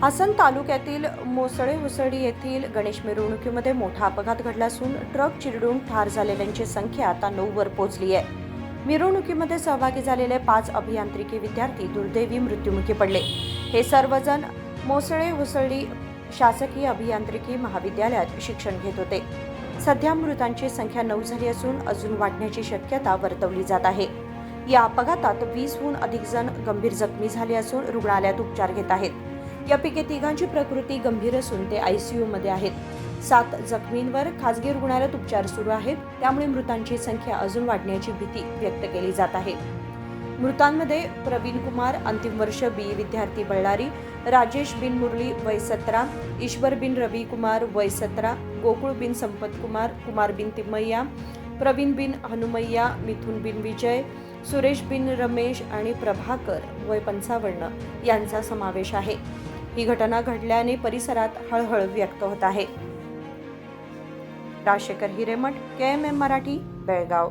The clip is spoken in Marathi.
हासन तालुक्यातील मोसळे हुसळी येथील गणेश मिरवणुकीमध्ये मोठा अपघात घडला असून ट्रक चिरडून ठार झालेल्यांची संख्या आता नऊ वर पोहोचली आहे. मिरवणुकीमध्ये सहभागी झालेले पाच अभियांत्रिकी विद्यार्थी दुर्दैवी मृत्युमुखी पडले. हे सर्वजण मोसळे हुसळी शासकीय अभियांत्रिकी महाविद्यालयात शिक्षण घेत होते. सध्या मृतांची संख्या नऊ झाली असून अजून वाढण्याची शक्यता वर्तवली जात आहे. या अपघातात वीसहून अधिक जण गंभीर जखमी झाले असून रुग्णालयात उपचार घेत आहेत. यापैकी तिघांची प्रकृती गंभीर असून ते आयसीयूमध्ये आहेत. सात जखमींवर खासगी रुग्णालयात उपचार सुरू आहेत. त्यामुळे मृतांची संख्या अजून वाढण्याची भीती व्यक्त केली जात आहे. मृतांमध्ये प्रवीण कुमार अंतिम वर्ष बी. विद्यार्थी बळ्ळारी राजेश बिन मुरली वय सतरा ईश्वर बिन रवी कुमार वय सतरा गोकुळ बिन संपत कुमार कुमार बिन तिम्मय्या प्रवीण बिन हनुमय्या मिथुन बिन विजय सुरेश बिन रमेश आणि प्रभाकर वय पंचावन्न यांचा समावेश आहे. ही घटना घडल्याने परिसरात हळहळ व्यक्त होत आहे. Rajashekhar Hiremath K M M Marathi Belgaum.